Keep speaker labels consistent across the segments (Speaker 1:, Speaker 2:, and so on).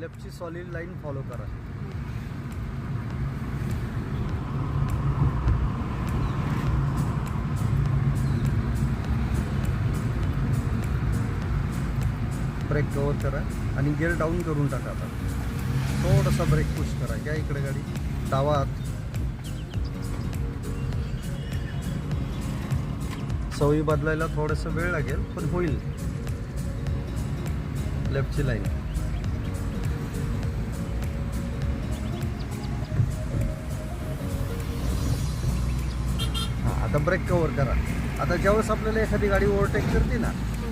Speaker 1: लेफ्टची solid line follow करा. Brake cover करा आणि गिअर डाऊन करून टाका आता. थोडासा ब्रेक पुश करा. घ्या इकडे गाडी. डावा सवयी बदलायला थोडासा वेळ लागेल पण होईल. लेफ्टची लाईन आता ब्रेक कवर करा. आता ज्यावेळेस आपल्याला एखादी गाडी ओव्हरटेक करते ना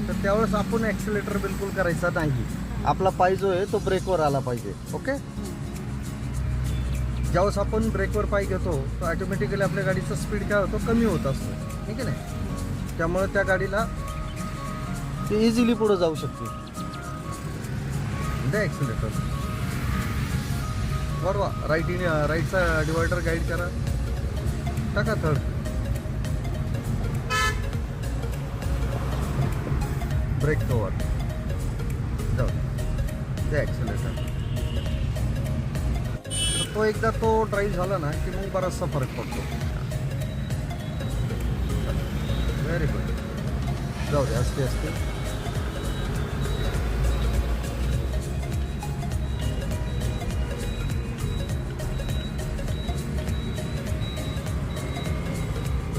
Speaker 1: तर त्यावेळेस आपण ॲक्सिलेटर बिलकुल करायचा नाही. आपला पाय जो आहे तो ब्रेकवर आला पाहिजे ओके ज्यावेळेस आपण ब्रेकवर पाय घेतो तर ऑटोमॅटिकली आपल्या गाडीचा स्पीड काय होतो? कमी होत असतो. ठीक आहे ना? त्यामुळे त्या गाडीला ते इझिली पुढे जाऊ शकते. द्या ॲक्सिलेटर बरोबर राईट इन राईटचा डिवायडर गाईड करा. टाका थर्ड ब्रेक कवर जाऊ द्या ॲक्सिलेटर तर तो एकदा तो ड्राईव्ह झाला ना की मग बराचसा फरक पडतो. व्हेरी गुड जाऊ दे असते असते.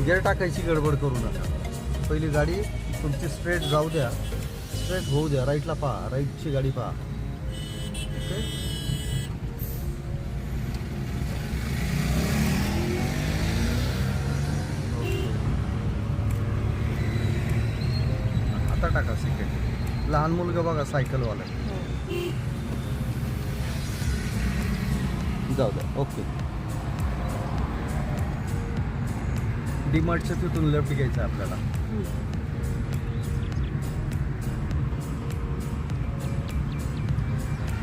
Speaker 1: गेअर टाकायची गडबड करू नका. पहिली गाडी तुमची स्ट्रेट जाऊ द्या. स्ट्रेट होऊ द्या. राईटला पहा. राईटची गाडी पहा. ओके आता टाका सिकेट लहान मुलगा बघा सायकलवाला जाऊ द्या. ओके डीमार्टच्या तिथून लेफ्ट घ्यायचं आहे आपल्याला.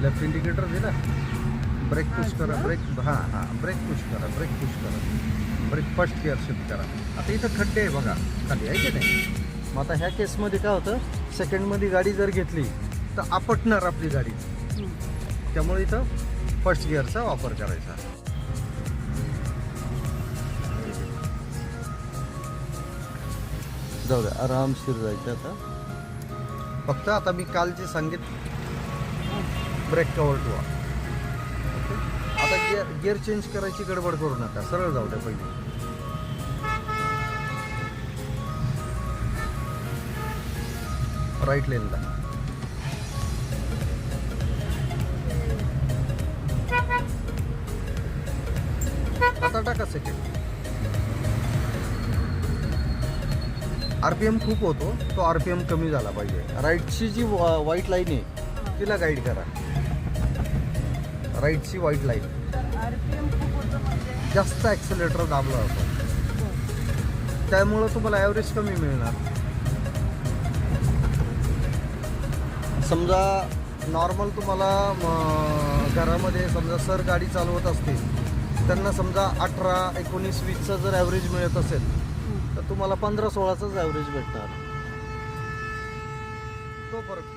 Speaker 1: लेफ्ट इंडिकेटर दिला? ब्रेक पुश करा ब्रेक हां हां ब्रेक पुश करा ब्रेक पुश करा. ब्रेक फर्स्ट गिअर शिफ्ट करा. आता इथं खड्डे आहे बघा. खाली आहे की नाही? मग आता ह्या केसमध्ये काय होतं? सेकंडमध्ये गाडी जर घेतली तर आपटणार आपली गाडी. त्यामुळे इथं फर्स्ट गिअरचा वापर करायचा. जाऊ द्या आरामशीर जायचं आता. फक्त आता मी काल जे सांगित ब्रेक कवर ठेवा. आता गिअर गिअर चेंज करायची गडबड करू नका. सरळ जाऊ द्या पहिले. राईट लेनला आता टाका सेकंड आरपीएम खूप होतो. तो आरपीएम कमी झाला पाहिजे. राईटची जी व्हाईट लाईन आहे तिला गाईड करा. राईटची व्हाईट लाईन जास्त ॲक्सिलेटर दाबला होतो त्यामुळं तुम्हाला ॲव्हरेज कमी मिळणार. समजा नॉर्मल तुम्हाला घरामध्ये समजा सर गाडी चालवत असतील त्यांना समजा अठरा एकोणीस वीसचा जर ॲव्हरेज मिळत असेल तर तुम्हाला पंधरा सोळाचाच ॲव्हरेज भेटणार. तो फरक